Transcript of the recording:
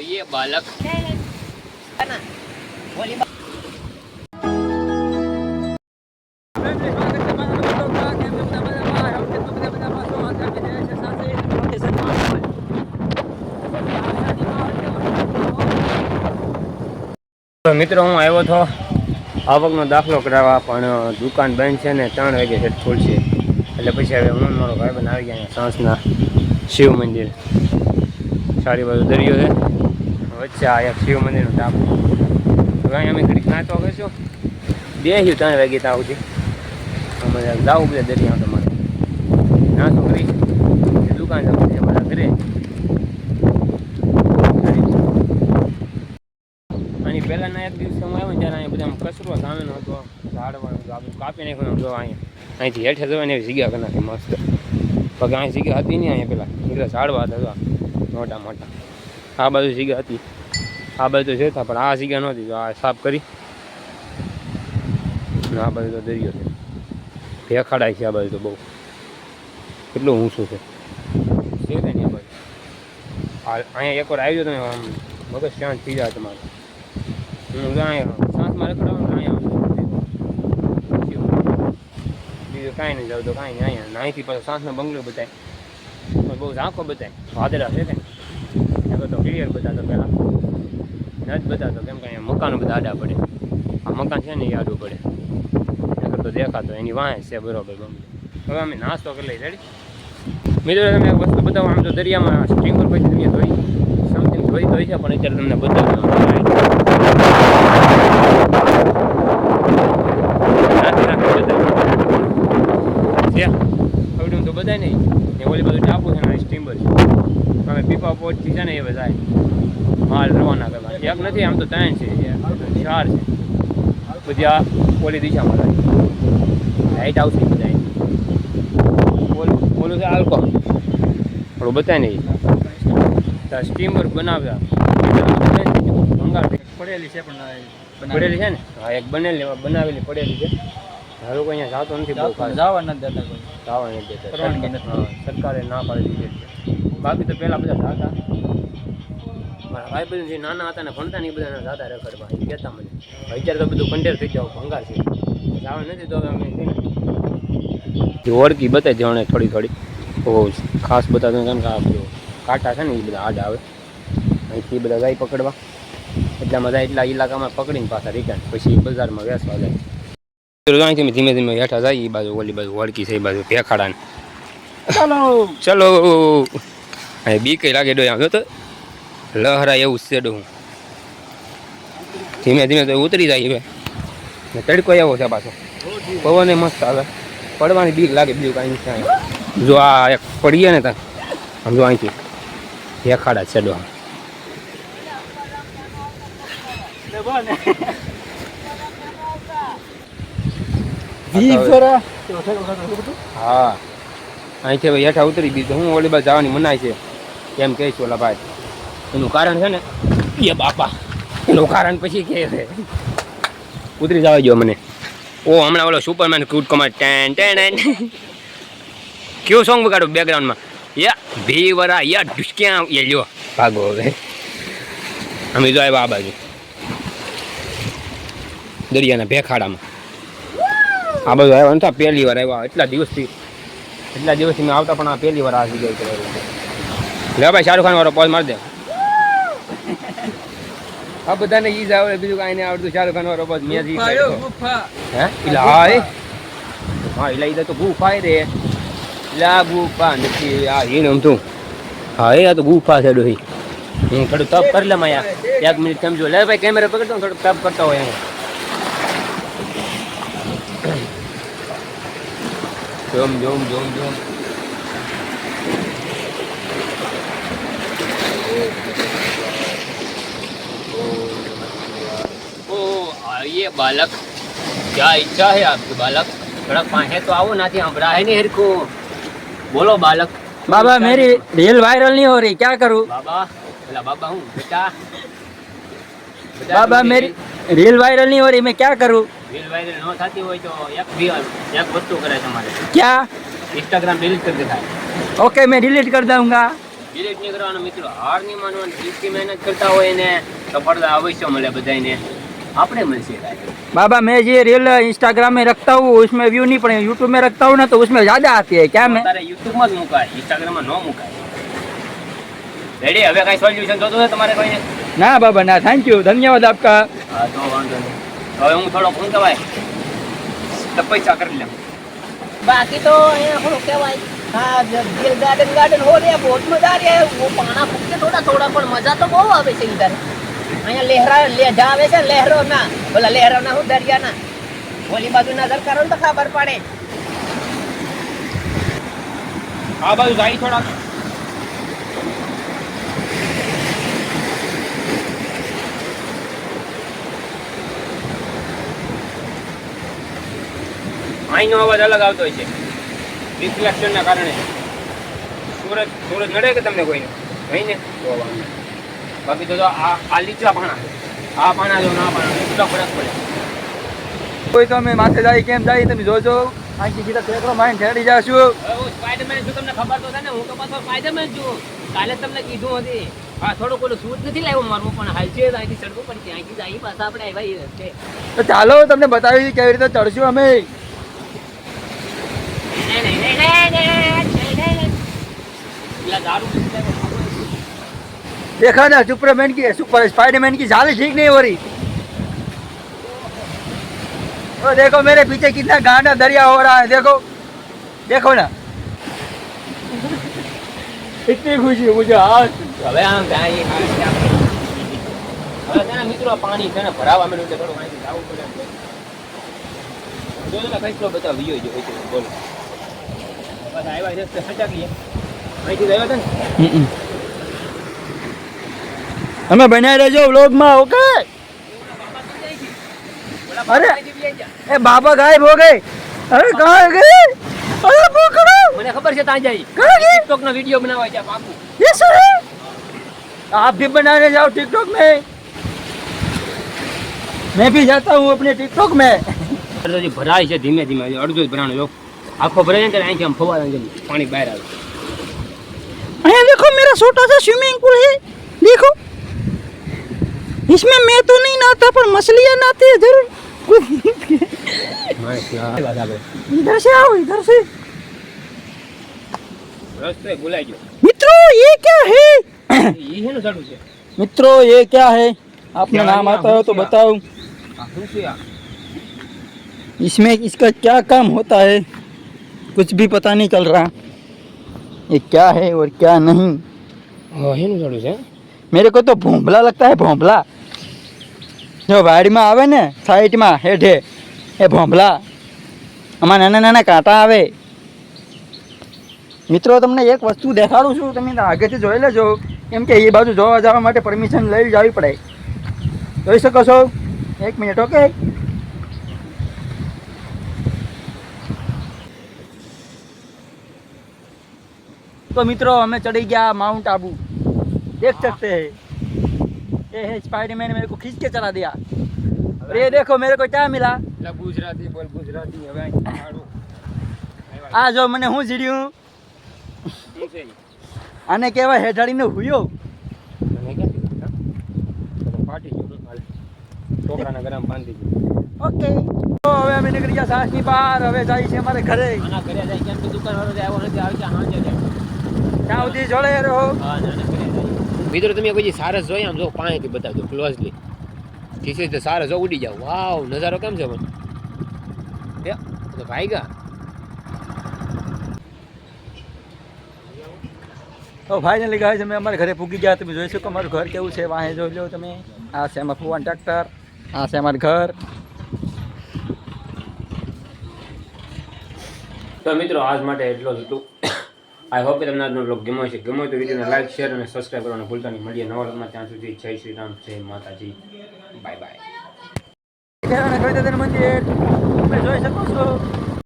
ये बालक તો મિત્રો હું આવ્યો હતો આવકનો દાખલો કરાવવા પણ દુકાન બંધ છે ને ત્રણ વાગે સેટ ખોલશે એટલે પછી હવે હું ને મારો ભાઈબંધ આવી ગયા અહીંયા સાંસના શિવ મંદિર સારી બાજુ દરિયો છે વચ્ચે આ શિવ મંદિરનું ટાપુ. હવે અમે ઘડીક નાચવા બે બેસ્યું ત્રણ વાગે ત્યાં સુધી. અમે જવું બધા દરિયા તમારે. નાસ્તો કરી દુકાન જવું છે અમારા ઘરે. અહીં પહેલાંના એક દિવસે હું આવ્યો ત્યારે અહીંયા બધા કચરો સામેનો હતો, ઝાડવાનું આપણું કાપી નાખ્યો જો અહીંયા. અહીંથી હેઠે જવાની એવી જગ્યા કરી નાખી મસ્ત. પગ અહીં જગ્યા હતી નહીં અહીંયા પેલા. નીકળે ઝાડવા હતા મોટા મોટા. આ બાજુ જગ્યા હતી. આ બાજુ તો જતા પણ આ જગ્યા નહોતી તો આ સાફ કરી અને આ બાજુ તો દરિયો છે ભેખાડાય છે આ બાજુ તો બહુ કેટલું ઊંચું છે છે કે નહીં આ બાજુ આ અહીંયા એકવાર આવી જાઓ તમે આમ મગજ શાંત થઈ જાય તમારે હું તો અહીંયા સાંસ મારે કરાવવાનું અહીંયા આવું. બીજું કાંઈ નહીં જાવ તો કાંઈ નહીં અહીંયા અહીંથી પાછો સાંસનો બંગલો બતાય પણ બહુ ઝાંખો બતાય વાદળા છે કે નકર તો ક્લિયર બતાતો પહેલાં ન જ બતાતો કેમ કે અહીંયા મકાનો બધા આડા પડે. આ મકાન છે ને એ આડું પડે. નકર તો દેખાતો એની વાંહે છે બરોબર ગમે. હવે અમે નાસ્તો કરી લઈ રેડી મિત્રો, તમે એક વસ્તુ બતાવો, આમ તો દરિયામાં સ્ટ્રીમર પછી તમે ધોઈ સમથિંગ ધોઈ ધોઈ છે પણ અત્યારે તમને બતાવું રાખી રાખી બતાવું છે તો બધાય નહીં. એ ઓલી બધું ટાપુ છે ને સ્ટીમર છે. અમે પીપા પોટથી છે ને એ બધા નથી આમ તો ત્રણ છે ચાર છે. બધી આ ઓલી દિશામાં મળે લાઇટ આવશે બધા ઓલું છે આલ્કોહોલ થોડું બતાય નહીં. સ્ટીમર બનાવ્યા પડેલી છે પણ પડેલી છે ને? હા એક બનેલી બનાવેલી પડેલી છે. ધારો કોઈ અહીંયા જાતો નથી જવા નથી દેતા કોઈ. જવા નથી દેતા. સરકારે ના પાડી દીધી બાકી તો પહેલાં બધા જાતા. મારા ભાઈ બધું જે નાના હતા ને ભણતા ને એ બધા દાદા રખડવા. એ કહેતા મને અત્યારે તો બધું કંટેર થઈ જાવ ભંગાર છે. જવા નથી તો અમે ઓળખી બતાવી દેવાને થોડી થોડી. બહુ ખાસ બતાવતો કેમ કે આ કાંટા છે ને એ બધા આડા આવે. અહીંથી બધા જાય પકડવા. એટલામાં જાય એટલા ઇલાકામાં પકડીને પાછા રિટર્ન પછી બજારમાં વેસવા જાય. અહીંથી ધીમે ધીમે હેઠા જાય એ બાજુ ઓલી બાજુ વળકી છે એ બાજુ ભેખાડાને. ચાલો. ચલો. અહીં બી કઈ લાગે ડોયા તો. લહરાય એવું છે ડોહું ધીમે ધીમે તો ઉતરી જાય હવે. ને તડકો એવો છે પાછો. પવન મસ્ત આવે. પડવાની બીક લાગે બીજું કાંઈ નથી. જો આ એક પડીએ ને ત્યાં આમ જો અહીંથી દેખાડા છે ડોહા હા. અહીંથી હેઠા ઉતરી ગઈ હું ઓલી બાજુ જવાની મનાય છે. કેમ કહે છે ઓલા ભાઈ. એનું કારણ છે ને, એ બાપા. એનું કારણ પછી કે છે. ઉતરી જવા જો મને. ઓ, હમણાં ઓલો સુપરમેન ક્રૂટ કમાર ટેન ટેન કયું સોંગ વગાડો બેકગ્રાઉન્ડમાં યા, ભીવરા, યા, ઢુસક્યા એ લ્યો. ભાગો હવે. અમે જો આવ્યા આ બાજુ. દરિયાના ભેખાડામાં. આ બધું આવ્યા નતા, પહેલી વાર આવ્યા. એટલા દિવસથી એટલા દિવસથી મેં આવતા પણ આ પહેલી વાર આ જગ્યાએ કરેલું લે ભાઈ, શાહરુખ ખાન વાળો પોઝ મારી દે. આ બધાને ઈ જ આવડે બીજું કાંઈ નહીં આવડતું શાહરુખ ખાન વાળો પોઝ મેં જ ઈ કર્યો. હે એટલે હા એ હા એટલે ઈ તો ગુફા રે એટલે આ ગુફા નથી આ એને આમ હા એ આ તો ગુફા છે ડોહી હું થોડું તપ કરી લે માયા એક મિનિટ સમજો લે ભાઈ કેમેરા પકડતો ને થોડુંક તપ કરતા હોય એમ જોમ જોમ જોમ જોમ आइए बालक क्या इच्छा है आपकी बालक थोड़ा पाए तो आओ ना थी हमारा है नहीं हर को बोलो बालक बाबा मेरी रील वायरल नहीं हो रही क्या करूँ बाबा बोला बाबा हूँ बेटा बेटा, बाबा तुम मेरी रील वायरल नहीं हो रही मैं क्या करूँ રીલ વાયરલ ન થતી હોય તો એક બી એક વસ્તુ કરે તમારે क्या ઇન્સ્ટાગ્રામ ડિલીટ કરી દેખાય ओके मैं डिलीट कर दूंगा ડિલીટ નહીં કરવાનો મિત્રો હાર નહીં માનવાનું જેટલી મહેનત કરતા હોય એને સફળતા અવશ્ય મળે બધાને આપણે મળશે કાંઈ. बाबा मैं ये रील इंस्टाग्राम में रखता हूँ उसमें व्यू नहीं पड़े यूट्यूब में रखता हूँ ना तो उसमें ज्यादा आती है क्या मैं તારે યુટ્યુબમાં જ મુકાય ઇન્સ્ટાગ્રામમાં ન મુકાય રેડી હવે કાંઈ સોલ્યુશન જોતું છે તમારે કોઈને ना बाबा ना थैंक यू धन्यवाद आपका હા તો વાંધો નહીં હવે હું થોડો શું કહેવાય તો પૈસા કરી લઉં बाकी तो ये हो क्या भाई हाँ जब दिल गार्डन गार्डन हो रहा है बहुत मजा आ रहा है वो पाना फूकते थोड़ा थोड़ा પણ મજા તો બહુ આવે છે ઇધર અહીંયા લહેરા લેઢા આવે છે લહેરો ના ઓલા લહેરા ના હું દરિયા ના ઓલી બાજુ નજર કરો તો ખબર પડે. આ બાજુ જાય થોડા અહીંનો અવાજ અલગ આવતો હોય છે. રિફ્લેક્શનના કારણે. સુરત સૂરજ નડે કે તમને કોઈને? નહીં ને. બાકી તો આ આ લીચા પાણા. આ પાણા જો ના પાણા એટલો ફરક પડે? કોઈ તમે માથે જાય કેમ જાય તમે જોજો. આખી સીધા ટેકરો માઈન ઠેડી જાશું. સ્પાઈડરમેન છું તમને ખબર તો છે ને હું તો પાછો સ્પાઈડરમેન છું. કાલે જ તમને કીધું હતી. હા થોડું કોઈ સૂટ નથી લાવ્યો મારું પણ હાલ છે અહીંથી ચડવું પડશે. અહીંથી જાય પાછા આપણે આવ્યા રસ્તે. તો ચાલો તમને બતાવી કેવી રીતે ચડશું અમે. પેલા દારૂ. देखा ना सुपरमैन की सुपर स्पाइडरमैन की झाल ठीक नहीं हो रही ओ देखो मेरे पीछे कितना गांडा दरिया हो रहा है देखो देखो ना इतनी खुशी है मुझे आज હવે આમ થાય એ ખાસ છે આપણે. હવે છે ને મિત્રો પાણી છે ને ભરાવા મળ્યું એટલે થોડું અહીંથી જવું પડે એમ છે. જોજો ને ફેસલો બતાવો વિયો જો હોય છે. બોલો બસ આવ્યા છે તો સચાવીએ અહીંથી જ આવ્યા હતા ને हमें बनाए रहो व्लॉग में ओके પેલા અરે! પાણીથી બી આવી જા. ए बाबा गायब हो गए अरे कहाँ गए अरे पकड़ो મને ખબર છે ત્યાં જાય कहाँ गए ટિકટોક નો વિડીયો બનાવવા છે પાકું ये सर है आप भी बनाने जाओ टिकटॉक में मैं भी जाता हूँ अपने टिकटॉक में અડધો જે ભરાય છે ધીમે ધીમે હજી અડધો જ ભરાણો જો આખો ભરાય ને ત્યારે અહીંથી આમ ફવાય જેમ પાણી બહાર આવે अरे देखो मेरा छोटा सा स्विमिंग पूल है देखो इसमें मैं तो नहीं नहाता पर मछलियाँ नहाती है ज़रूर। इधर से आओ इधर से। मित्रों ये क्या है? मित्रों ये क्या है? आपका नाम आता हो तो बताओ इसमें इसका क्या काम होता है? कुछ भी पता नहीं चल रहा। ये क्या है और क्या नहीं? मेरे को तो भोंभला लगता है भोंभला જો વાડીમાં આવે ને સાઈડમાં હેઠે એ ભોંભલા આમાં નાના નાના કાંટા આવે. મિત્રો તમને એક વસ્તુ દેખાડું છું તમે આગળથી જોઈ લેજો. કેમ કે એ બાજુ જોવા જવા માટે પરમિશન લઈ જવી પડે જોઈ શકો છો? એક મિનિટ ઓકે? તો મિત્રો અમે ચડી ગયા માઉન્ટ આબુ દેખ શકતે હૈ. ये है स्पाइडरमैन मेरे को खींच के चला दिया और ये देखो मेरे को क्या मिला એટલે ગુજરાતી બોલ ગુજરાતી હવે અહીં ઝાડું. આ જો મને હું જીડ્યું શું છે ઈ? આને કહેવાય હેઠાડીનો હુયો તને ક્યાંથી લાગ્યું? ફાટી ગયું હાલે. છોકરાના ગરામ બાંધી ગયું ઓકે તો હવે અમે નીકળી ગયા સાસની બહાર હવે જાય છે અમારે ઘરે આના ઘરે જાય કેમ કે દુકાન વાળો જાય આવ્યો નથી આવી જાય હાંજે જાય ત્યાં સુધી જોડે રહો હા નાના ઘરે જાય મિત્રો તમે કોઈ સારસ જોઈએ આમ જો પાણીથી બતાવજો ક્લોઝલી ખીસે તો સારસ જો ઉડી જાવ વાવ નજારો કેમ છે પણ? એ, તો ભાઈ ગા તો ફાઇનલી ગાય છે અમે અમારા ઘરે પૂગી ગયા. તમે જોઈ શકો અમારું ઘર કેવું છે. વાહે જોઈ લો તમે. આ છે અમારું ફુવાન ટ્રેક્ટર આ છે અમારું ઘર. તો મિત્રો આજ માટે એટલો જ હતું. આઈ હોપ કે તમને આજનો બ્લોગ ગમ્યો છે ગમ્યો તો વિડીયોને લાઈક શેર અને સબસ્ક્રાઈબ કરવાનું ભૂલતા નહીં. મળીએ નવા વ્લોગમાં ત્યાં સુધી જય શ્રી રામ, જય માતાજી. બાય બાય જોઈ શકો છો.